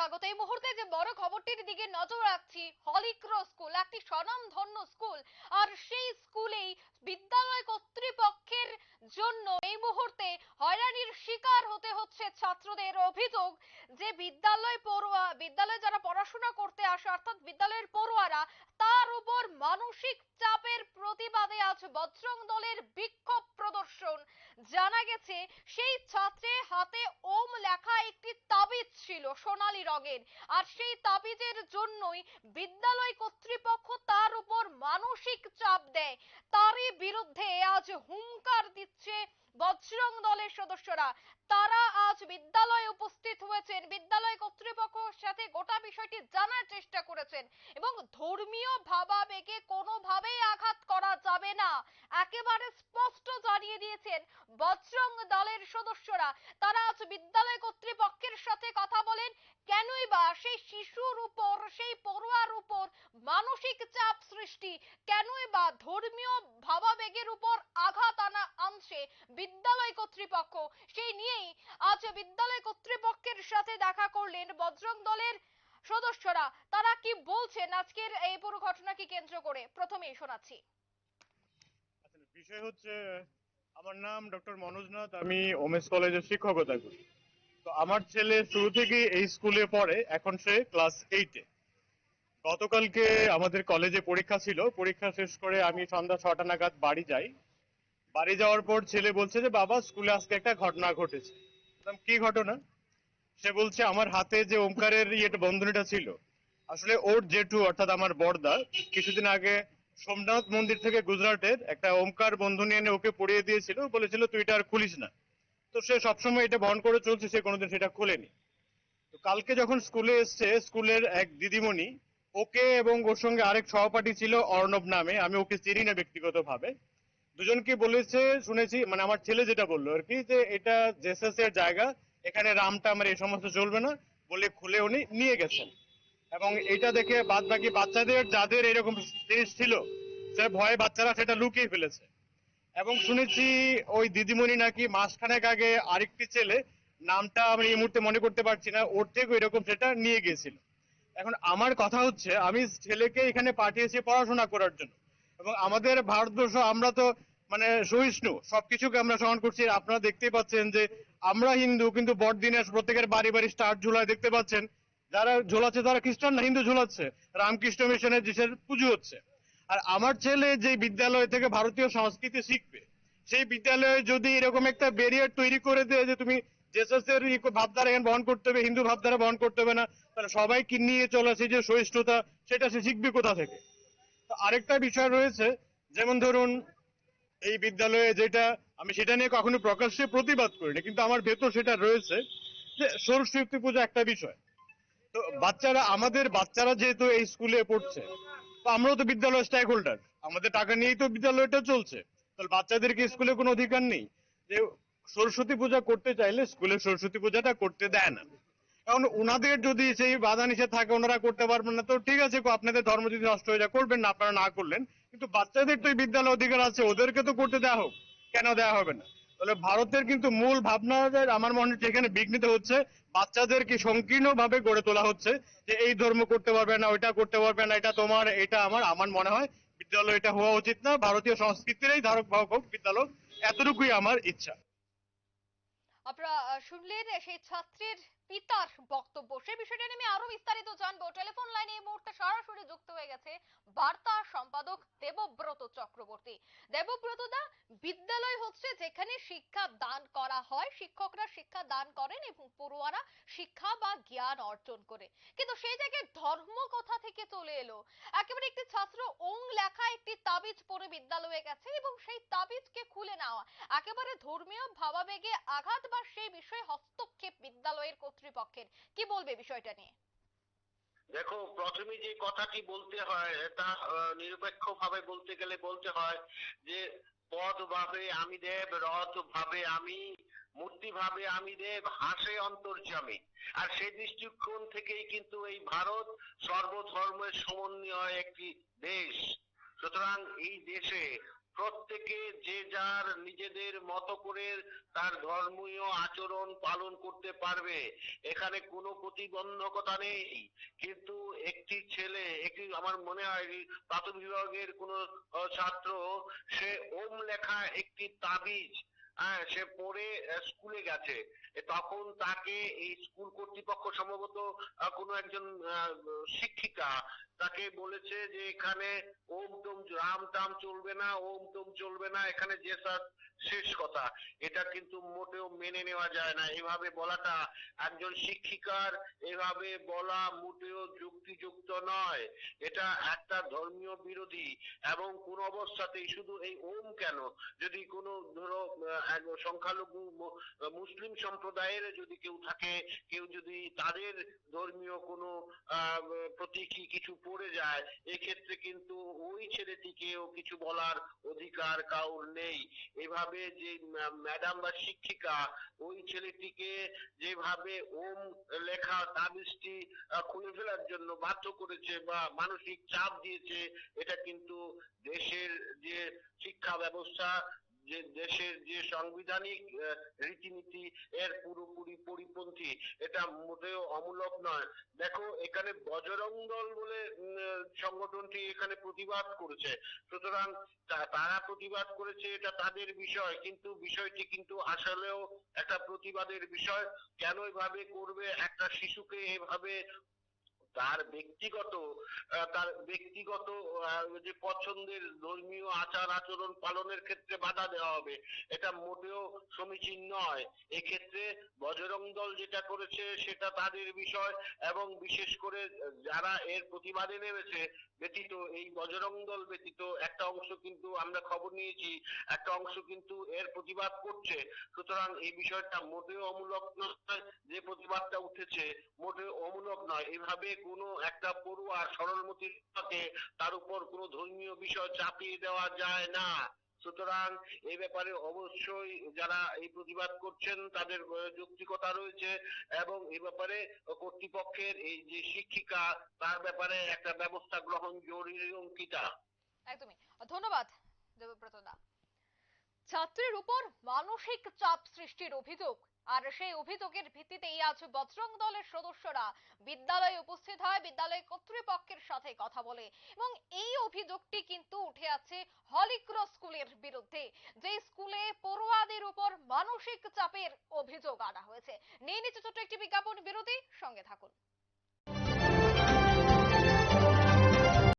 স্বাগত। এই মুহূর্তে যে বড় খবরটির দিকে নজর রাখছি হলিক্রস স্কুল, একটি স্বনামধন্য স্কুল। আর সেই স্কুলেই বিদ্যালয় কর্তৃপক্ষের জন্য এই মুহূর্তে হয়রানির শিকার হতে হচ্ছে ছাত্রদের অভিযোগ যে বিদ্যালয় পড়ুয়া, বিদ্যালয়ে যারা পড়াশোনা করতে আসে, অর্থাৎ বিদ্যালয়ের পড়ুয়ারা, তার উপর মানসিক চাপের প্রতিবাদে আজ বজ্রং দলের বিক্ষোভ প্রদর্শন। জানা গেছে, সেই ছাত্রের হাতে ওম লেখা ছিল সোনালী রঙের। আর সেই তাবিজের জন্যই বিদ্যালয় কর্তৃপক্ষ তার উপর মানসিক চাপ দেয়। তারই বিরুদ্ধে আজ হুঙ্কার দিচ্ছে বজরং দলের সদস্যরা। তারা আজ বিদ্যালয়ে উপস্থিত হয়েছেন। বিদ্যালয় কর্তৃপক্ষের সাথে গোটা বিষয়টি জানার চেষ্টা করেছেন এবং ধর্মীয় ভাবাবেগে কোনোভাবেই আঘাত করা যাবে না। একেবারে স্পষ্ট জানিয়ে দিয়েছেন বজরং দলের সদস্যরা। তারা আজ বিদ্যালয় কর্তৃপক্ষের সাথে কথা বলেন কেনই বা সেই শিশুর উপর সেই পড়ুয়ার উপর মানসিক চাপ সৃষ্টি কেনই বা ধর্মীয় ভাবাবেগের উপর আঘাত আনা আনছে বিদ্যালয় কর্তৃপক্ষ সেই নিয়েই আজ বিদ্যালয় কর্তৃপক্ষের সাথে দেখা করলেন দলের সদস্যরা। তারা কি বলছেন? আজকের এই পুরো ঘটনাকে কেন্দ্র করে প্রথমেই শোনাচ্ছি। বিষয় হচ্ছে, আমার নাম ডক্টর আমি শিক্ষকতা করি তো আমার ছেলে শুরু থেকেই এই স্কুলে পড়ে, এখন সে ক্লাস এইটে গতকালকে আমাদের কলেজে পরীক্ষা ছিল, পরীক্ষা শেষ করে আমি সন্ধ্যা ছটা নাগাদ বাড়ি যাই। বাড়ি যাওয়ার পর ছেলে বলছে যে, বাবা, স্কুলে আজকে একটা ঘটনা ঘটেছে। কি ঘটনা? সে বলছে, আমার হাতে যে ওমকারের ইয়েটা, বন্ধনীটা ছিল, আসলে ওর জেঠু, অর্থাৎ আমার বড়দা, কিছুদিন আগে সোমনাথ মন্দির থেকে গুজরাটের একটা ওমকার বন্ধনী এনে ওকে পড়িয়ে দিয়েছিল বলেছিল, তুই এটা আর খুলিস না। তো সে সবসময় এটা বহন করে চলছে, সে কোনোদিন সেটা খোলেনি। তো কালকে যখন স্কুলে এসছে, স্কুলের এক দিদিমণি, ওকে এবং ওর সঙ্গে আরেক সহপাঠী ছিল অর্ণব নামে, আমি ওকে চিনি না ব্যক্তিগতভাবে দুজনকে বলেছে, শুনেছি মানে আমার ছেলে যেটা বলল আর কি, যে এটা জেসাস এর জায়গা, এখানে রামটা আমার এই সমস্ত চলবে না বলে খুলে উনি নিয়ে গেছেন। এবং এটা দেখে বাদ বাকি বাচ্চাদের, যাদের এরকম জিনিস ছিল, সে ভয়ে বাচ্চারা সেটা লুকিয়ে ফেলেছে। এবং শুনেছি ওই দিদিমণি নাকি মাসখানেক আগে আরেকটি ছেলে, নামটা আমি এই মুহূর্তে মনে করতে পারছি না, ওর থেকে এরকম সেটা নিয়ে গিয়েছিল। এখন আমার কথা হচ্ছে, আমি ছেলেকে এখানে পাঠিয়েছি পড়াশোনা করার জন্য। এবং আমাদের ভারতবর্ষ, আমরা তো মানে সহিষ্ণু, সবকিছুকে আমরা সমান করছি। আপনারা দেখতেই পাচ্ছেন যে আমরা হিন্দু, কিন্তু বড়দিনে প্রত্যেকের বাড়ি বাড়ি স্টার ঝুলায় দেখতে পাচ্ছেন। যারা ঝোলাচ্ছে, তারা খ্রিস্টান না, হিন্দু ঝোলাচ্ছে। রামকৃষ্ণ মিশনের যিশের পুজো হচ্ছে। আর আমার ছেলে যে বিদ্যালয় থেকে ভারতীয় সংস্কৃতি শিখবে, সেই বিদ্যালয়ে যদি এরকম একটা ব্যারিয়ার তৈরি করে দেয় যে তুমি জেসাসের ই ভাবধারা এখানে বহন করতে হবে, হিন্দু ভাবধারা বহন করতে হবে না, তাহলে সবাইকে নিয়ে চলে চলেছে যে সহিষ্ণুতা, সেটা সে শিখবে কোথা থেকে? আরেকটা বিষয় রয়েছে, যেমন ধরুন এই বিদ্যালয়ে যেটা, আমি সেটা নিয়ে কখনো প্রকাশ্যে প্রতিবাদ করিনি, কিন্তু আমার ভেতর সেটা রয়েছে যে সরস্বতী পূজা একটা বিষয়। তো বাচ্চারা, আমাদের বাচ্চারা যেহেতু এই স্কুলে পড়ছে, তো আমরাও তো বিদ্যালয় স্টেক হোল্ডার আমাদের টাকা নিয়েই তো বিদ্যালয়টা চলছে। তাহলে বাচ্চাদেরকে স্কুলে কোনো অধিকার নেই? যে সরস্বতী পূজা করতে চাইলে স্কুলে সরস্বতী পূজাটা করতে দেয় না। এখন ওনাদের যদি সেই বাধা নিষেধ থাকে, ওনারা করতে পারবেন না। তো ঠিক আছে আপনাদের ধর্ম যদি নষ্ট হয়ে যায়, করবেন না, আপনারা না করলেন। কিন্তু বাচ্চাদের তো এই বিদ্যালয় অধিকার আছে, ওদেরকে তো করতে দেওয়া হোক। কেন দেওয়া হবে না? তাহলে ভারতের কিন্তু মূল ভাবনা আমার মনে হচ্ছে এখানে বিঘ্নিত হচ্ছে বাচ্চাদেরকে সংকীর্ণ ভাবে গড়ে তোলা হচ্ছে, যে এই ধর্ম করতে পারবে না, ওইটা করতে পারবে না, এটা তোমার, এটা আমার আমার মনে হয় বিদ্যালয় এটা হওয়া উচিত না। ভারতীয় সংস্কৃতিরই ধারক বাহক হোক, বিদ্যালয়, এতটুকুই আমার ইচ্ছা। আপনারা শুনলেন সেই ছাত্রের পিতার বক্তব্য। সেই বিষয়টা নিয়ে আরও বিস্তারিত জানব। টেলিফোন লাইনে এই মুহূর্তে সরাসরি যুক্ত হয়ে গেছে বার্তা সম্পাদক দেবব্রত চক্রবর্তী। দেবব্রত বিদ্যালয় হচ্ছে যেখানে শিক্ষা দান করা হয়। শিক্ষকরা শিক্ষা দান করেন এবং পড়ুয়ারা শিক্ষা বা জ্ঞান অর্জন করে। কিন্তু সেই জায়গায় ধর্ম কোথা থেকে চলে এলো। একেবারে একটি ছাত্র ওং লেখা একটি তাবিজ পরে বিদ্যালয়ে গেছে এবং সেই তাবিজকে খুলে নেওয়া। একেবারে ধর্মীয় ভাবাবেগে আঘাত বা সেই বিষয়ে হস্তক্ষেপ বিদ্যালয়ের কর্তৃপক্ষের। কি বলবে বিষয়টা নিয়ে? দেখো, প্রথমে যে কথাটি বলতে হয় তা নিরপেক্ষ ভাবে বলতে গেলে বলতে হয় যে পদ ভাবে আমি দেব রথ ভাবে আমি মূর্তি ভাবে আমি দেব, হাসে অন্তর্যামী। আর সেই দৃষ্টিকোণ থেকেই কিন্তু এই ভারত সর্বধর্মের সমন্বয় একটি দেশ। সুতরাং এই দেশে প্রত্যেকে যে যার নিজেদের মতো করে তার ধর্মীয় আচরণ পালন করতে পারবে। এখানে কোনো প্রতিবন্ধকতা নেই। কিন্তু একটি ছেলে, একটি আমার মনে হয় প্রাথমিক বিভাগের কোনো ছাত্র, সে ওম লেখা একটি তাবিজ হ্যাঁ সে পড়ে স্কুলে গেছে। তখন তাকে এই স্কুল কর্তৃপক্ষ সম্ভবত কোনো একজন শিক্ষিকা তাকে বলেছে যে এখানে ওম টোম রাম টাম চলবে না, ওম টোম চলবে না, এখানে যে শেষ কথা। এটা কিন্তু মোটেও মেনে নেওয়া যায় না। এভাবে বলাটা একজন শিক্ষিকার এভাবে বলা মোটেও যুক্তিযুক্ত নয়। এটা একটা ধর্মীয় বিরোধী এবং কোন অবস্থাতেই শুধু এই ওম কেন? যদি কোনো ধরো সংখ্যালঘু মুসলিম সম্প্রদায়ের যদি কেউ থাকে, কেউ যদি তাদের ধর্মীয় কোনো প্রতীকী কিছু পড়ে যায়, এক্ষেত্রে কিন্তু ওই ছেলেটিকেও কিছু বলার অধিকার কাউর নেই। এভাবে যে ম্যাডাম বা শিক্ষিকা ওই ছেলেটিকে যেভাবে ওম লেখা তাবিজটি খুলে ফেলার জন্য বাধ্য করেছে বা মানসিক চাপ দিয়েছে, এটা কিন্তু দেশের যে শিক্ষা ব্যবস্থা যে দেশের যে সাংবিধানিক রীতিনীতি, এর পুরোপুরি পরিপন্থী, এটা মোটেও অমূলক নয়। দেখো, এখানে বজরং দল বলে সংগঠনটি এখানে প্রতিবাদ করেছে। সুতরাং তারা প্রতিবাদ করেছে, এটা তাদের বিষয়। কিন্তু বিষয়টি কিন্তু আসলেও একটা প্রতিবাদের বিষয়। কেন এভাবে করবে? একটা শিশুকে এভাবে তার ব্যক্তিগত তার ব্যক্তিগত যে পছন্দের ধর্মীয় আচার আচরণ পালনের ক্ষেত্রে বাধা দেওয়া হবে, এটা মোটেও সমীচীন নয়। এক্ষেত্রে বজরং দল যেটা করেছে সেটা তাদের বিষয় এবং বিশেষ করে যারা এর প্রতিবাদে নেমেছে ব্যতীত, এই বজরং দল ব্যতীত একটা অংশ কিন্তু আমরা খবর নিয়েছি, একটা অংশ কিন্তু এর প্রতিবাদ করছে। সুতরাং এই বিষয়টা মোটেও অমূলক নয়, যে প্রতিবাদটা উঠেছে মোটেও অমূলক নয়। এভাবে কোনো একটা পড়ুয়ার সরলমতির তার উপর কোনো ধর্মীয় বিষয় চাপিয়ে দেওয়া যায় না। সুতরাং এই ব্যাপারে অবশ্যই যারা এই প্রতিবাদ করছেন, তাদের যৌক্তিকতা রয়েছে এবং এই ব্যাপারে কর্তৃপক্ষের এই যে শিক্ষিকা, তার ব্যাপারে একটা ব্যবস্থা গ্রহণ জরুরি অঙ্কিতা। একদমই। ধন্যবাদ দেবব্রত দা। ছাত্রের উপর মানসিক চাপ সৃষ্টির অভিযোগ, আর সেই অভিযোগের ভিত্তিতেই আজ বজরং দলের সদস্যরা বিদ্যালয়ে উপস্থিত হয়, বিদ্যালয় কর্তৃপক্ষের সাথে কথা বলে। এবং এই অভিযোগটি কিন্তু উঠে আছে হলিক্রস স্কুলের বিরুদ্ধে, যে স্কুলে পড়ুয়াদের উপর মানসিক চাপের অভিযোগ আনা হয়েছে। নিয়ে নিচ্ছে ছোট্ট একটি বিজ্ঞাপন, বিরতি, সঙ্গে থাকুন।